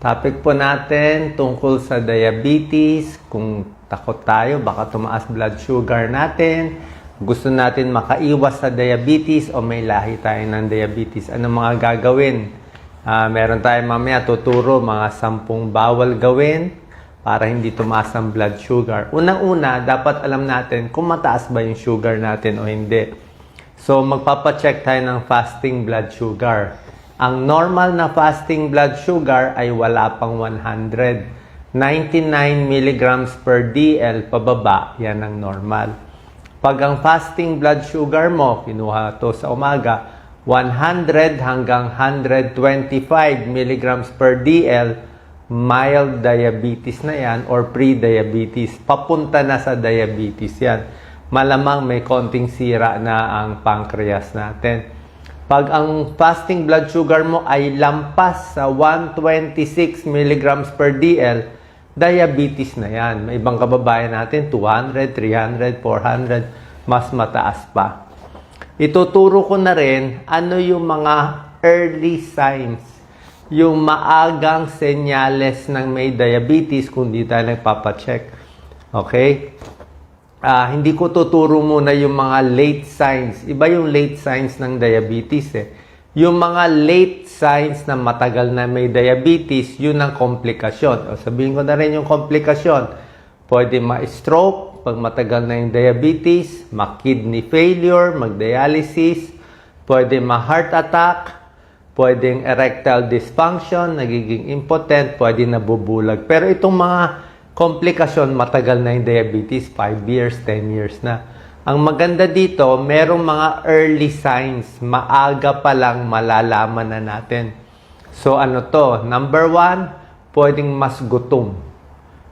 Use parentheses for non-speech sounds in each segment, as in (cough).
Topic po natin tungkol sa diabetes, kung takot tayo, baka tumaas blood sugar natin, gusto natin makaiwas sa diabetes o may lahi tayo ng diabetes. Ano mga gagawin? Ah, meron tayo mamaya tuturo mga sampung bawal gawin para hindi tumaas ang blood sugar. Unang-una, dapat alam natin kung mataas ba yung sugar natin o hindi. So, magpapacheck tayo ng fasting blood sugar. Ang normal na fasting blood sugar ay wala pang 100. 99 milligrams per DL pababa, yan ang normal. Pag ang fasting blood sugar mo, kinuha to sa umaga, 100 hanggang 125 milligrams per DL, mild diabetes na yan or pre-diabetes. Papunta na sa diabetes yan. Malamang may konting sira na ang pancreas natin. Pag ang fasting blood sugar mo ay lampas sa 126 milligrams per DL, diabetes na yan. May ibang kababayan natin, 200, 300, 400, mas mataas pa. Ituturo ko na rin ano yung mga early signs, yung maagang senyales ng may diabetes kung di tayo nagpapacheck. Okay? Ah, hindi ko tuturo muna yung mga late signs. Iba yung late signs ng diabetes eh. Yung mga late signs na matagal na may diabetes, yun ang komplikasyon. O sabihin ko na rin yung komplikasyon. Pwede ma-stroke pag matagal na yung diabetes, ma-kidney failure, mag-dialysis, pwede ma-heart attack, pwedeng erectile dysfunction, nagiging impotent, pwede nabubulag. Pero itong mga komplikasyon, matagal na yung diabetes, 5 years, 10 years na. Ang maganda dito, merong mga early signs, maaga pa lang malalaman na natin. So ano to? Number one, pwedeng mas gutom.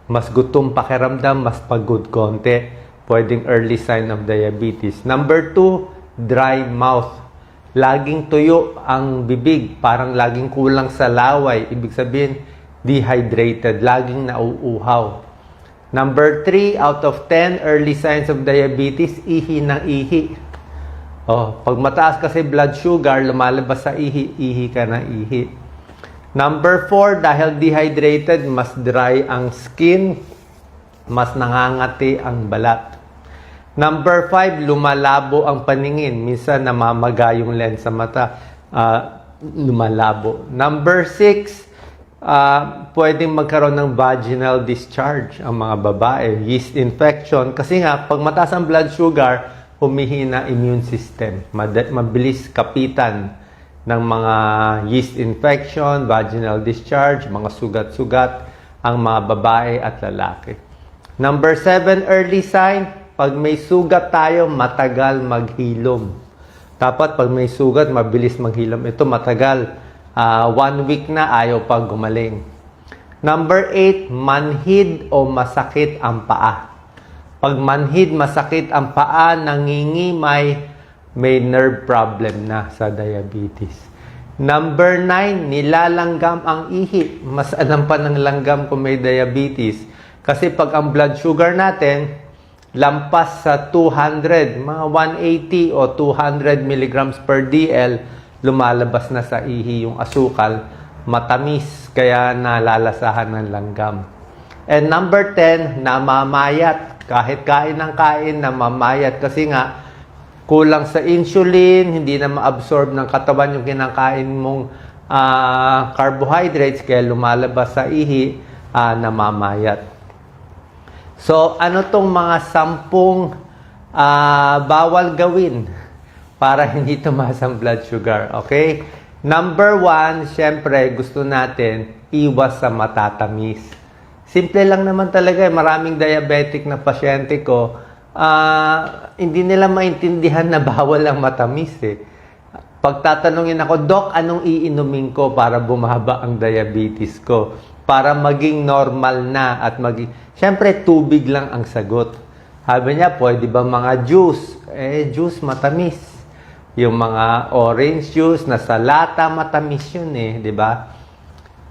Mas gutom pakiramdam, mas pagod konti. Pwedeng early sign of diabetes. Number two, dry mouth. Laging tuyo ang bibig, parang laging kulang sa laway. Ibig sabihin, dehydrated, laging nauuhaw. Number 3 out of 10 early signs of diabetes, ihi ng ihi. Oh, pag mataas kasi blood sugar, lumalabas sa ihi, ihi ka ng ihi. Number 4, dahil dehydrated, mas dry ang skin, mas nangangati ang balat. Number 5, lumalabo ang paningin. Minsan namamaga yung lens sa mata, ah, lumalabo. Number 6, ah pwedeng magkaroon ng vaginal discharge ang mga babae, yeast infection. Kasi nga, pag mataas ang blood sugar, humihina immune system. Mad- mabilis kapitan ng mga yeast infection, vaginal discharge, mga sugat-sugat ang mga babae at lalaki. Number 7, early sign, pag may sugat tayo, matagal maghilom. Dapat pag may sugat, mabilis maghilom. Ito matagal. Ah, one week na ayaw pag gumaling. Number 8, manhid o masakit ang paa. Pag manhid, masakit ang paa, nangingimay, may nerve problem na sa diabetes. Number 9, nilalanggam ang ihi. Mas alam pa ng langgam kung may diabetes. Kasi pag ang blood sugar natin, lampas sa 200, mga 180 o 200 milligrams per DL, lumalabas na sa ihi yung asukal, matamis, kaya nalalasahan ng langgam. And number 10, namamayat. Kahit kain ng kain, namamayat. Kasi nga, kulang sa insulin, hindi na ma-absorb ng katawan yung kinakain mong ah, carbohydrates, kaya lumalabas sa ihi, ah, namamayat. So, ano tong mga sampung ah, bawal gawin para (laughs) hindi tumaas ang blood sugar? Okay? Number one, syempre, gusto natin iwas sa matatamis. Simple lang naman talaga. eh. Maraming diabetic na pasyente ko, ah, hindi nila maintindihan na (laughs) bawal ang matamis eh. Pagtatanungin ako, Dok, anong iinumin ko para bumaba ang diabetes ko? Para maging normal na at maging... Siyempre, tubig lang ang sagot. Sabi niya, pwede ba mga juice? Eh, juice matamis. Yung mga orange juice na sa lata, matamis yun eh, di ba?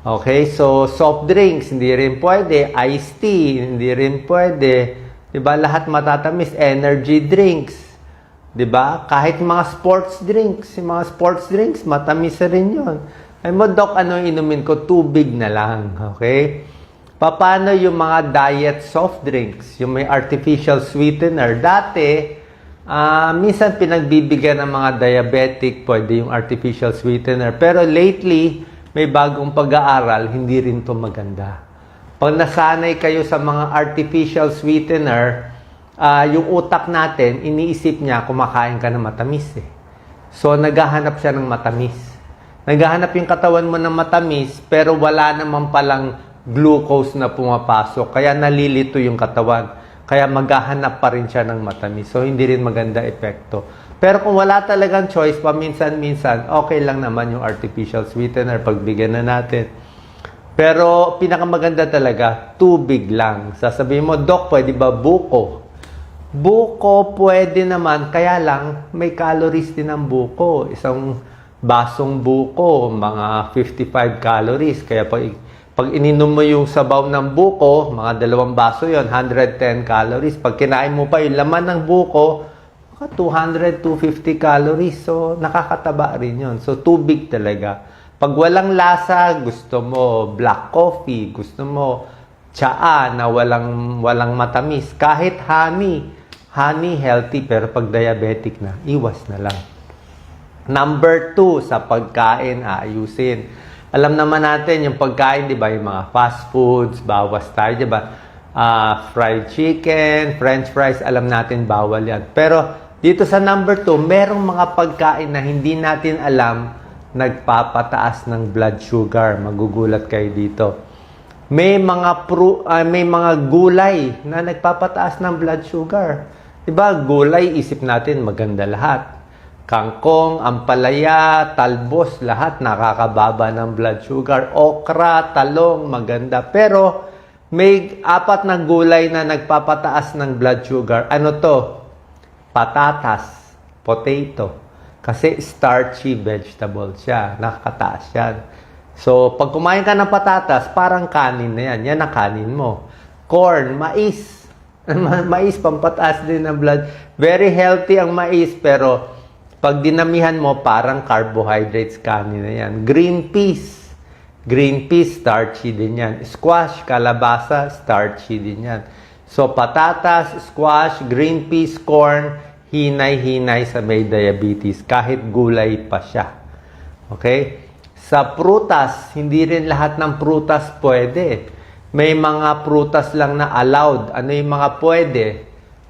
Okay, so soft drinks, hindi rin pwede. Iced tea, hindi rin pwede. Di ba? Lahat matatamis. Energy drinks. Di ba? Kahit mga sports drinks, yung mga sports drinks, matamis rin yun. Ay mo, Doc, ano inumin ko? Tubig na lang. Okay? Paano yung mga diet soft drinks? Yung may artificial sweetener. Dati, ah minsan pinagbibigyan ng mga diabetic, pwede yung artificial sweetener. Pero lately, may bagong pag-aaral, hindi rin to maganda. Pag nasanay kayo sa mga artificial sweetener, ah, yung utak natin, iniisip niya, kumakain ka ng matamis eh. So, naghahanap siya ng matamis. Naghahanap yung katawan mo ng matamis, pero wala naman palang glucose na pumapasok. Kaya nalilito yung katawan. Kaya maghahanap pa rin siya ng matamis. So, hindi rin maganda epekto. Pero kung wala talagang choice, paminsan-minsan, okay lang naman yung artificial sweetener, pagbigyan na natin. Pero pinakamaganda talaga, tubig lang. Sasabihin mo, Dok, pwede ba buko? Buko pwede naman, kaya lang may calories din ang buko. Isang basong buko, mga 55 calories. Kaya pag, pag ininom mo yung sabaw ng buko, mga dalawang baso yon 110 calories. Pag kinain mo pa yung laman ng buko, mga 200, 250 calories. So, nakakataba rin yon So, tubig talaga. Pag walang lasa, gusto mo black coffee, gusto mo tsaa na walang walang matamis, kahit honey, honey healthy pero pag diabetic na, iwas na lang. Number two, sa pagkain, aayusin. Alam naman natin yung pagkain, di ba, yung mga fast foods, bawas tayo, di ba? Ah, fried chicken, french fries, alam natin bawal yan. Pero dito sa number two, merong mga pagkain na hindi natin alam nagpapataas ng blood sugar. Magugulat kayo dito. May mga pru, ah, may mga gulay na nagpapataas ng blood sugar. 'Di ba? Gulay isip natin maganda lahat. Kangkong, ampalaya, talbos, lahat nakakababa ng blood sugar. Okra, talong, maganda. Pero may apat na gulay na nagpapataas ng blood sugar. Ano to? Patatas, potato. Kasi starchy vegetable siya. Nakakataas yan. So, pag kumain ka ng patatas, parang kanin na yan. Yan ang kanin mo. Corn, mais. (laughs) Ma- mais, pampataas din ng blood. Very healthy ang mais, pero pag dinamihan mo, parang carbohydrates kanin na yan. Green peas. Green peas, starchy din yan. Squash, kalabasa, starchy din yan. So, patatas, squash, green peas, corn, hinay-hinay sa may diabetes. Kahit gulay pa siya. Okay? Sa prutas, hindi rin lahat ng prutas pwede. May mga prutas lang na allowed. Ano yung mga pwede?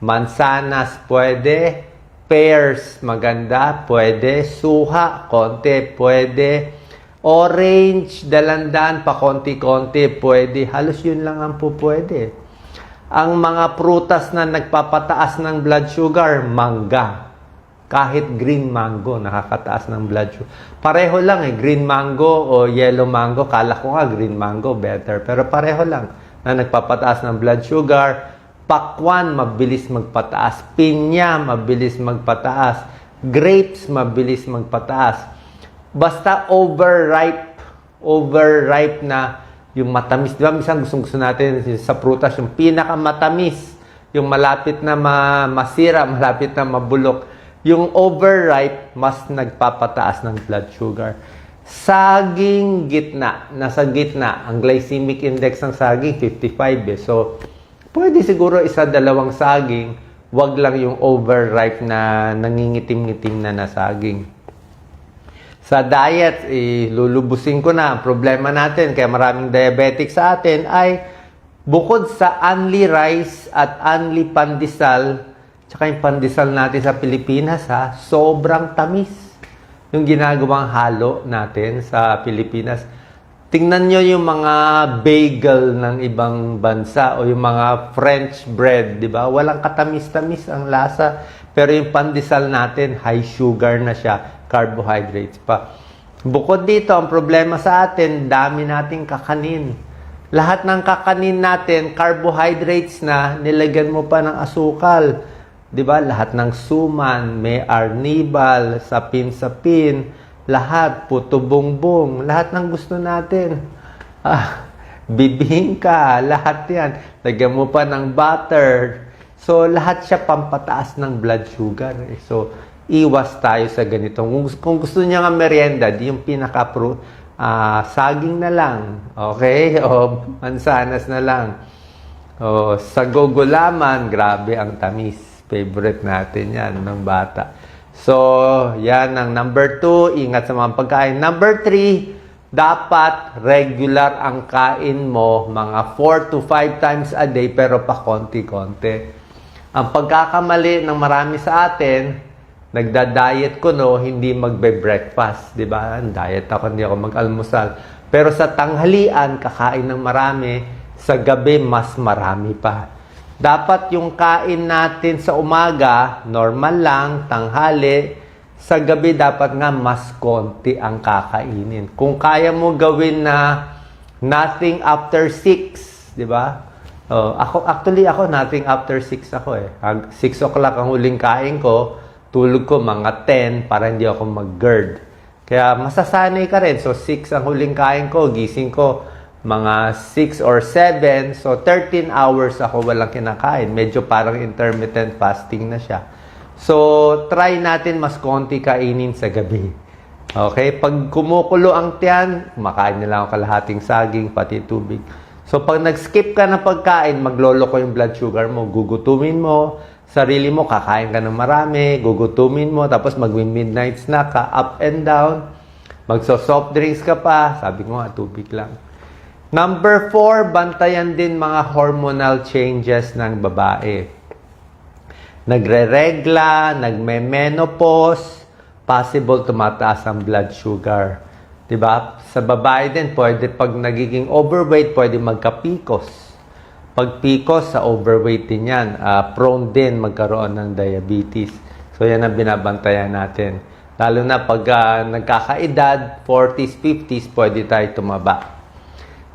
Mansanas pwede. Pears, maganda, pwede. Suha, konti, pwede. Orange, dalandan, pa konti-konti, pwede. Halos yun lang ang po pwede. Ang mga prutas na nagpapataas ng blood sugar, mangga. Kahit green mango, nakakataas ng blood sugar. Pareho lang eh, green mango o yellow mango. Kala ko nga green mango better. Pero pareho lang na nagpapataas ng blood sugar. Pakwan, mabilis magpataas. Pinya, mabilis magpataas. Grapes, mabilis magpataas. Basta overripe, overripe na yung matamis. Di ba, minsan gustong gusto natin sa prutas, yung pinakamatamis, yung malapit na ma- masira, (laughs) malapit na mabulok. Yung overripe, mas nagpapataas ng blood sugar. Saging gitna, nasa gitna, ang glycemic index ng saging 55 eh. So, pwede siguro isa dalawang saging, wag lang yung overripe na nangingitim-ngitim na na saging. Sa diet, eh, lulubusin ko na. Ang problema natin, kaya maraming diabetic sa atin, ay bukod sa only rice at only pandesal, tsaka yung pandesal natin sa Pilipinas, ha, sobrang tamis. Yung ginagawang halo natin sa Pilipinas. Tingnan nyo yung mga bagel ng ibang bansa o yung mga French bread, di ba? Walang katamis-tamis ang lasa. Pero yung pandesal natin, high sugar na siya, carbohydrates pa. Bukod dito, ang problema sa atin, dami nating kakanin. Lahat ng kakanin natin, carbohydrates na, nilagyan mo pa ng asukal. 'Di ba? Lahat ng suman, may arnibal, sapin-sapin, lahat, puto bongbong, lahat ng gusto natin. Ah, bibingka, lahat yan. Lagyan mo pa ng butter. So, lahat siya pampataas ng blood sugar. Eh. So, iwas tayo sa ganito. Kung, kung gusto niya nga merienda, di yung pinaka ah, saging na lang. Okay? (laughs) O mansanas na lang. O sa gugulaman, grabe ang tamis. Favorite natin yan ng bata. So, yan ang number two. Ingat sa mga pagkain. Number three, dapat regular ang kain mo mga 4 to 5 times a day pero pa konti-konti. Ang pagkakamali ng marami sa atin, nagda-diet ko no, hindi magbe-breakfast, 'di ba? Diet ako, hindi ako mag-almusal. Pero sa tanghalian, kakain ng marami, sa gabi mas marami pa. Dapat yung kain natin sa umaga, normal lang, tanghali, sa gabi dapat nga mas konti ang kakainin. Kung kaya mo gawin na nothing after 6, di ba? Oh, ako actually ako nothing after 6 ako eh. 6 o'clock ang huling kain ko, tulog ko mga 10 para hindi ako mag-GERD. Kaya masasanay ka rin. So 6 ang huling kain ko, gising ko mga 6 or 7. So 13 hours ako walang kinakain. Medyo parang intermittent fasting na siya. So, try natin mas konti kainin sa gabi. Okay? Pag kumukulo ang tiyan, kumakain na lang ako kalahating saging, pati tubig. So, pag nag-skip ka ng pagkain, maglolo ko yung blood sugar mo, gugutumin mo, sarili mo, kakain ka ng marami, gugutumin mo, tapos mag-midnight snack ka, up and down, magso-soft drinks ka pa, sabi ko nga, tubig lang. Number four, bantayan din mga hormonal changes ng babae nagre-regla, nagme-menopause, possible tumataas ang blood sugar. 'Di ba? Sa babae din, pwede pag nagiging overweight, pwede magka-PCOS. Pag PCOS, sa overweight din yan. Ah, prone din magkaroon ng diabetes. So, yan ang binabantayan natin. Lalo na pag ah, nagkakaedad, 40s, 50s, pwede tayo tumaba.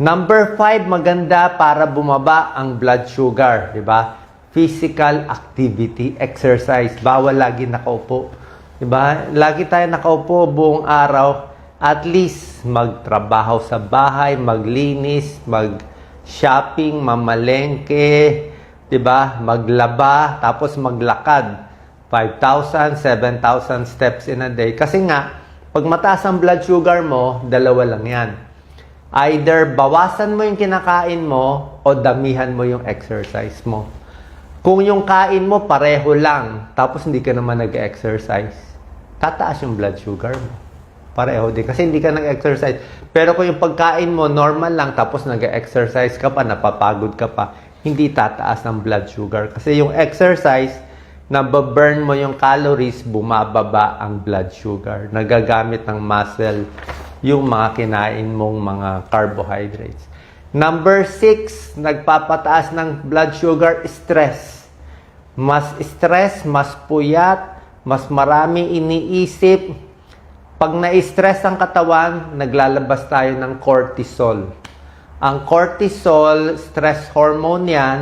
Number 5, maganda para bumaba ang blood sugar, di ba? Physical activity, exercise. Bawal lagi nakaupo. Di ba? Lagi tayo nakaupo buong araw. At least magtrabaho sa bahay, maglinis, mag-shopping, mamalengke, di ba? Maglaba, tapos maglakad. 5,000, 7,000 steps in a day. Kasi nga, pag mataas ang blood sugar mo, dalawa lang yan. Either bawasan mo yung kinakain mo o damihan mo yung exercise mo. Kung yung kain mo pareho lang, tapos hindi ka naman nag-exercise, tataas yung blood sugar mo. Pareho din. Kasi hindi ka nag-exercise. Pero kung yung pagkain mo normal lang, tapos nag-exercise ka pa, napapagod ka pa, hindi tataas ang blood sugar. Kasi yung exercise, nababurn mo yung calories, bumababa ang blood sugar. Nagagamit ng muscle yung mga kinain mong mga carbohydrates. Number six, nagpapataas ng blood sugar, stress. Mas stress, mas puyat, mas marami iniisip. Pag na-stress ang katawan, naglalabas tayo ng cortisol. Ang cortisol, stress hormone yan,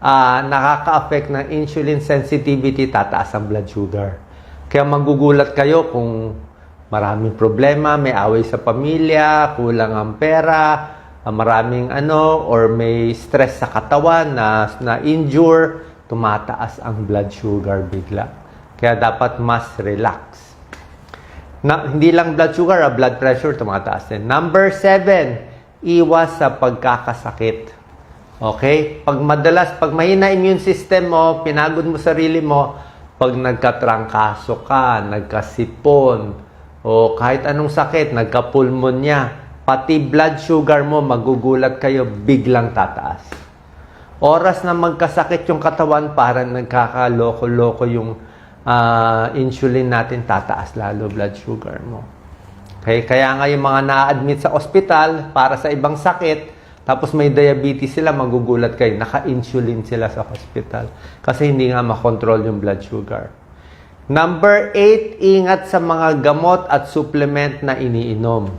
ah, nakaka-affect ng insulin sensitivity, tataas ang blood sugar. Kaya magugulat kayo kung maraming problema, may away sa pamilya, kulang ang pera, ah, maraming ano, or may stress sa katawan na, na injure, tumataas ang blood sugar bigla. Kaya dapat mas relax. Na, hindi lang blood sugar, ah, blood pressure tumataas din. Number seven, iwas sa pagkakasakit. Okay? Pag madalas, pag mahina immune system mo, pinagod mo sarili mo, pag nagkatrangkaso ka, nagkasipon, o kahit anong sakit, nagkapulmonya, pati blood sugar mo, magugulat kayo, biglang tataas. Oras na magkasakit yung katawan, parang nagkakaloko-loko yung ah, insulin natin, tataas lalo blood sugar mo. Okay? Kaya nga yung mga na-admit sa ospital para sa ibang sakit, tapos may diabetes sila, magugulat kayo, naka-insulin sila sa hospital. Kasi hindi nga makontrol yung blood sugar. Number 8, ingat sa mga gamot at supplement na iniinom.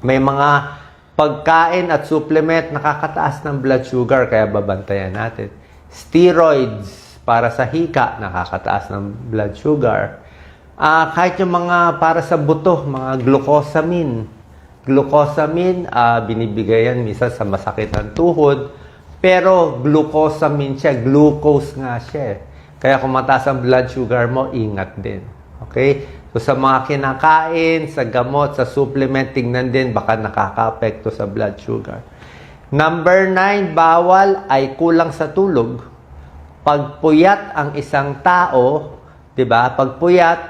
May mga pagkain at supplement nakakataas ng blood sugar, kaya babantayan natin. Steroids para sa hika, nakakataas ng blood sugar. Ah, kahit yung mga para sa buto, mga glucosamine. Glucosamine, ah, binibigay yan misa sa masakit ng tuhod. Pero glucosamine siya, glucose nga siya. Kaya kung mataas ang blood sugar mo, ingat din. Okay? So sa mga kinakain, sa gamot, sa supplement, tingnan din baka nakaka-apekto sa blood sugar. Number 9, bawal ay kulang sa tulog. Pag puyat ang isang tao, 'di ba? Pag puyat,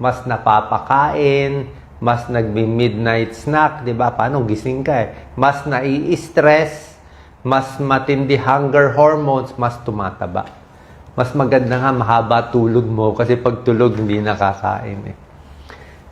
mas napapakain, mas nagbi-midnight snack, 'di ba? Paano gising ka eh? Mas nai-stress, mas matindi hunger hormones, mas tumataba. Mas maganda nga mahaba tulog mo kasi pag tulog hindi nakakain eh.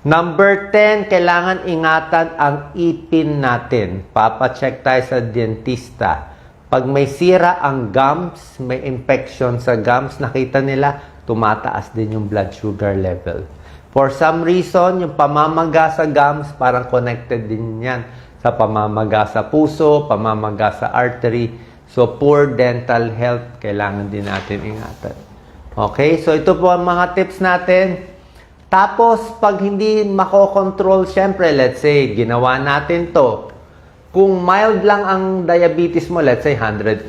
Number 10, kailangan ingatan ang ipin natin. Papacheck tayo sa dentista. Pag may sira ang gums, may infection sa gums, nakita nila, tumataas din yung blood sugar level. For some reason, yung pamamaga sa gums, parang connected din yan sa pamamaga sa puso, pamamaga sa artery. So, poor dental health, kailangan din natin ingatan. Okay, so ito po ang mga tips natin. Tapos, pag hindi makokontrol, syempre, let's say, ginawa natin to. Kung mild lang ang diabetes mo, let's say 140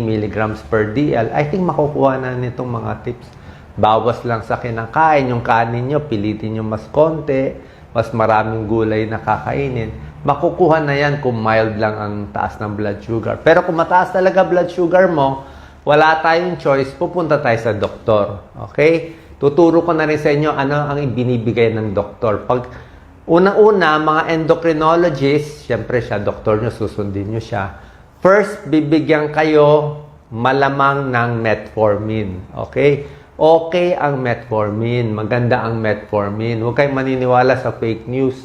milligrams per DL, I think makukuha na nitong mga tips. Bawas lang sa kinakain, yung kanin nyo, pilitin nyo mas konti, mas maraming gulay na kakainin. Makukuha na yan kung mild lang ang taas ng blood sugar. Pero kung mataas talaga blood sugar mo, wala tayong choice, pupunta tayo sa doktor. Okay? Tuturo ko na rin sa inyo ano ang ibinibigay ng doktor. Pag unang-una, mga endocrinologist, syempre siya, doktor nyo, susundin nyo siya. First, bibigyan kayo malamang ng metformin. Okay? Okay ang metformin. Maganda ang metformin. Huwag kayong maniniwala sa fake news.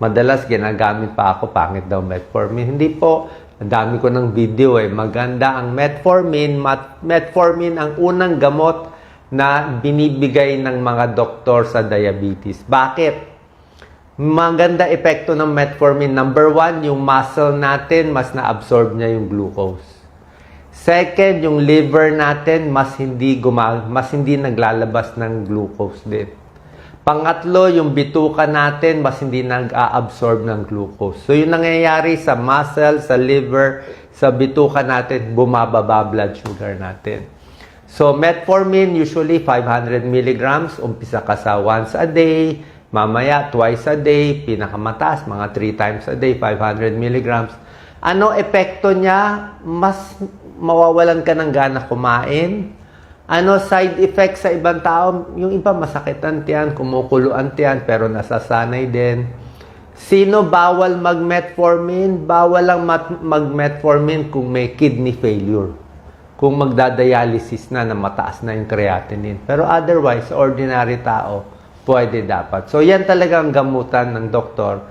Madalas ginagamit pa ako, pangit daw metformin. Hindi po. Ang dami ko ng video eh. Maganda ang metformin. Mat- metformin ang unang gamot na binibigay ng mga doktor sa diabetes. Bakit? Maganda epekto ng metformin. Number one, yung muscle natin, mas na-absorb niya yung glucose. Second, yung liver natin, mas hindi, guma- mas hindi naglalabas ng glucose din. Pangatlo, yung bituka natin, mas hindi nag-a-absorb ng glucose. So, yung nangyayari sa muscle, sa liver, sa bituka natin, bumababa blood sugar natin. So, metformin, usually 500 milligrams, umpisa ka sa once a day, mamaya twice a day, pinakamataas, mga 3 times a day, 500 milligrams. Ano epekto niya? Mas mawawalan ka ng gana kumain. Ano side effects sa ibang tao? Yung iba masakit ang tiyan, kumukulo ang tiyan, pero nasasanay din. Sino bawal mag-metformin? Bawal lang mag-metformin kung may kidney failure. Kung magdadialysis na na mataas na yung creatinine. Pero otherwise, ordinary tao, pwede dapat. So yan talaga ang gamutan ng doktor.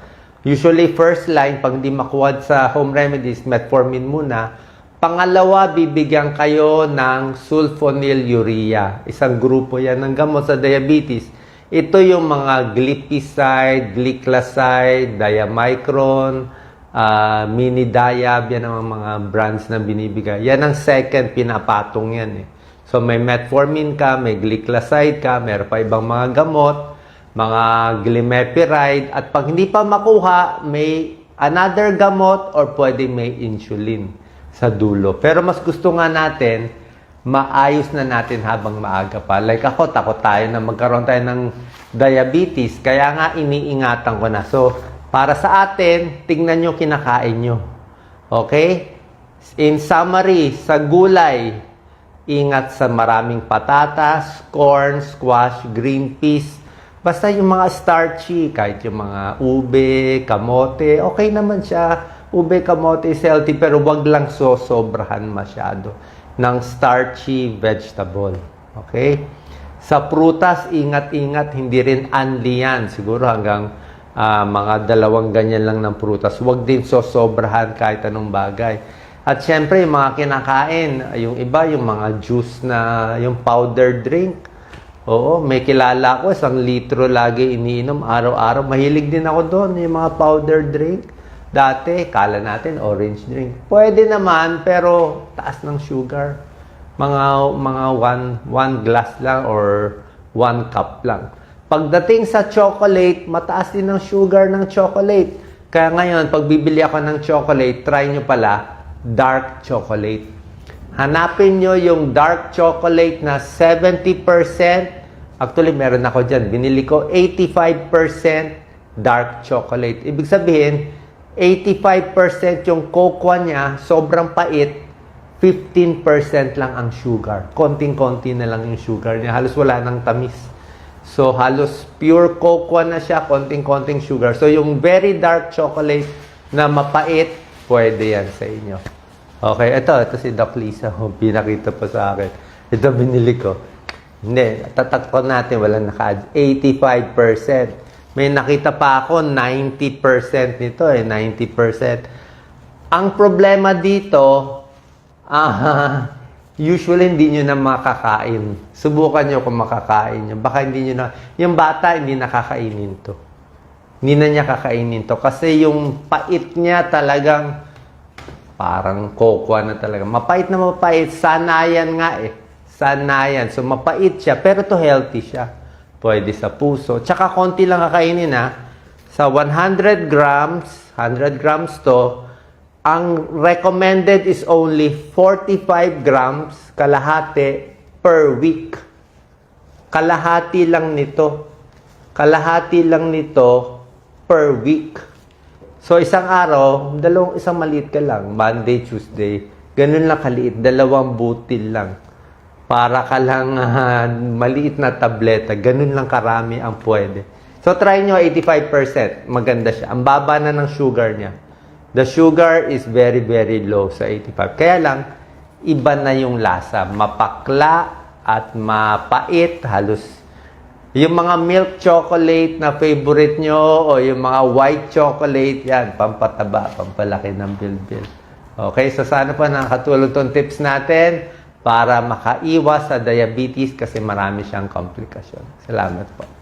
Usually first line, pag hindi makuha sa home remedies, metformin muna. Pangalawa, bibigyan kayo ng sulfonylurea. Isang grupo yan ng gamot sa diabetes. Ito yung mga glipizide, glyclazide, diamicron, uh, mini diab, yan ang mga brands na binibigay. Yan ang second, pinapatong yan eh. So may metformin ka, may glyclazide ka, meron pa ibang mga gamot, mga glimepiride, at pag hindi pa makuha, may another gamot or pwede may insulin sa dulo. Pero mas gusto nga natin, maayos na natin habang maaga pa. Like ako, takot tayo na magkaroon tayo ng diabetes. Kaya nga, iniingatan ko na. So, para sa atin, tingnan nyo kinakain nyo. Okay? In summary, sa gulay, ingat sa maraming patatas, corn, squash, green peas, basta yung mga starchy, kahit yung mga ube, kamote, okay naman siya. Ube, kamote is healthy, pero wag lang so sobrahan masyado ng starchy vegetable. Okay? Sa prutas, ingat-ingat, hindi rin anli yan. Siguro hanggang ah, mga dalawang ganyan lang ng prutas. Huwag din so sobrahan kahit anong bagay. At syempre, yung mga kinakain, yung iba, yung mga juice na, yung powder drink. Oo, may kilala ko, isang litro lagi iniinom araw-araw. Mahilig din ako doon, yung mga powder drink. Dati, kala natin orange drink. Pwede naman, pero taas ng sugar. Mga mga one, one glass lang or one cup lang. Pagdating sa chocolate, mataas din ang sugar ng chocolate. Kaya ngayon, pag bibili ako ng chocolate, try nyo pala dark chocolate. Hanapin nyo yung dark chocolate na 70% Actually, meron ako dyan. Binili ko 85% dark chocolate. Ibig sabihin, 85% yung cocoa niya, sobrang pait, 15% lang ang sugar. Konting-konti na lang yung sugar niya. Halos wala nang tamis. So, halos pure cocoa na siya, konting-konting sugar. So, yung very dark chocolate na mapait, pwede yan sa inyo. Okay, ito, ito si Doc Lisa. (laughs) Pinakita pa sa akin. Ito binili ko. Hindi, tatakot natin, walang naka 85%. May nakita pa ako, 90% nito eh, 90%. Ang problema dito, ah, (laughs) usually hindi nyo na makakain. Subukan nyo kung makakain nyo. Baka hindi nyo na, yung bata hindi nakakainin to. Hindi na niya kakainin to. Kasi yung pait niya talagang parang cocoa na talaga. Mapait na mapait. Sanayan nga eh. Sanayan. So mapait siya. Pero to healthy siya. Pwede sa puso. Tsaka konti lang kakainin ha. Sa 100 grams, 100 grams to, ang recommended is only 45 grams kalahati per week. Kalahati lang nito. Kalahati lang nito per week. So, isang araw, dalawang isang maliit ka lang. Monday, Tuesday. Ganun lang kaliit. Dalawang butil lang. Para ka lang ah, maliit na tableta. Ganun lang karami ang pwede. So, try nyo 85%. Maganda siya. Ang baba na ng sugar niya. The sugar is very, very low sa 85. Kaya lang, iba na yung lasa. Mapakla at mapait. Halos yung mga milk chocolate na favorite nyo o yung mga white chocolate, yan, pampataba, pampalaki ng bilbil. Okay, so sana po nakakatulong tong tips natin para makaiwas sa diabetes kasi marami siyang komplikasyon. Salamat po.